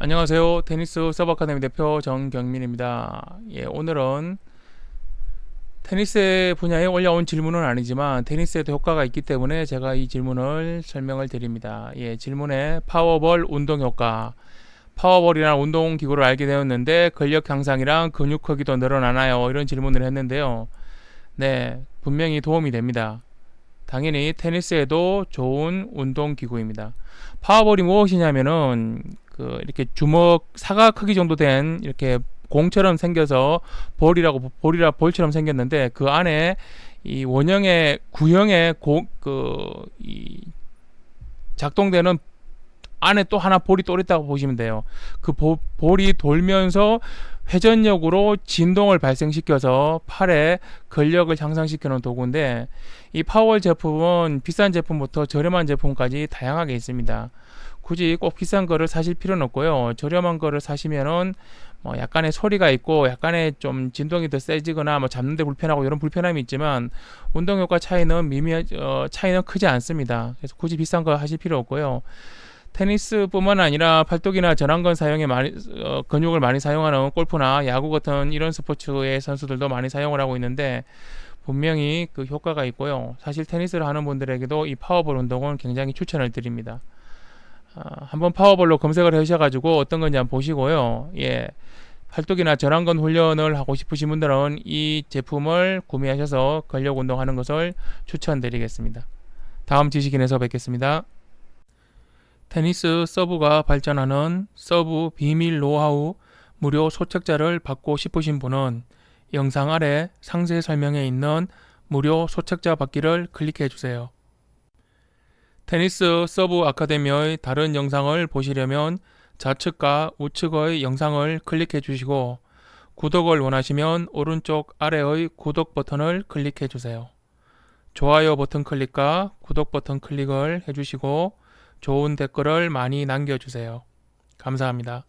안녕하세요. 테니스 서브 아카데미 대표 정경민입니다. 예, 오늘은 테니스 분야에 올라온 질문은 아니지만 테니스에도 효과가 있기 때문에 제가 이 질문을 설명을 드립니다. 예, 질문에 파워볼 운동 효과. 파워볼이라는 운동 기구를 알게 되었는데 근력 향상이랑 근육 크기도 늘어나나요? 이런 질문을 했는데요. 네, 분명히 도움이 됩니다. 당연히 테니스에도 좋은 운동 기구입니다. 파워볼이 무엇이냐면은 그 이렇게 주먹 사과 크기 정도 된 이렇게 공처럼 생겨서 볼이라고 볼이라 볼처럼 생겼는데 그 안에 이 원형의 구형의 공그이 작동되는 안에 또 하나 볼이 또 있다고 보시면 돼요. 그 보- 볼이 돌면서 회전력으로 진동을 발생시켜서 팔에 근력을 향상시키는 도구인데 이 파워볼 제품은 비싼 제품부터 저렴한 제품까지 다양하게 있습니다. 굳이 꼭 비싼 거를 사실 필요는 없고요. 저렴한 거를 사시면은 뭐 약간의 소리가 있고 약간의 좀 진동이 더 세지거나 뭐 잡는데 불편하고 이런 불편함이 있지만 운동 효과 차이는 미미 어, 차이는 크지 않습니다. 그래서 굳이 비싼 거 하실 필요 없고요. 테니스뿐만 아니라 팔뚝이나 전완근 사용에 많이 어, 근육을 많이 사용하는 골프나 야구 같은 이런 스포츠의 선수들도 많이 사용을 하고 있는데 분명히 그 효과가 있고요. 사실 테니스를 하는 분들에게도 이 파워볼 운동은 굉장히 추천을 드립니다. 아, 한번 파워볼로 검색을 하셔가지고 어떤 건지 한번 보시고요. 예. 팔뚝이나 전완근 훈련을 하고 싶으신 분들은 이 제품을 구매하셔서 근력 운동하는 것을 추천드리겠습니다. 다음 지식인에서 뵙겠습니다. 테니스 서브가 발전하는 서브 비밀 노하우 무료 소책자를 받고 싶으신 분은 영상 아래 상세 설명에 있는 무료 소책자 받기를 클릭해 주세요. 테니스 서브 아카데미의 다른 영상을 보시려면 좌측과 우측의 영상을 클릭해 주시고 구독을 원하시면 오른쪽 아래의 구독 버튼을 클릭해 주세요. 좋아요 버튼 클릭과 구독 버튼 클릭을 해주시고 좋은 댓글을 많이 남겨주세요. 감사합니다.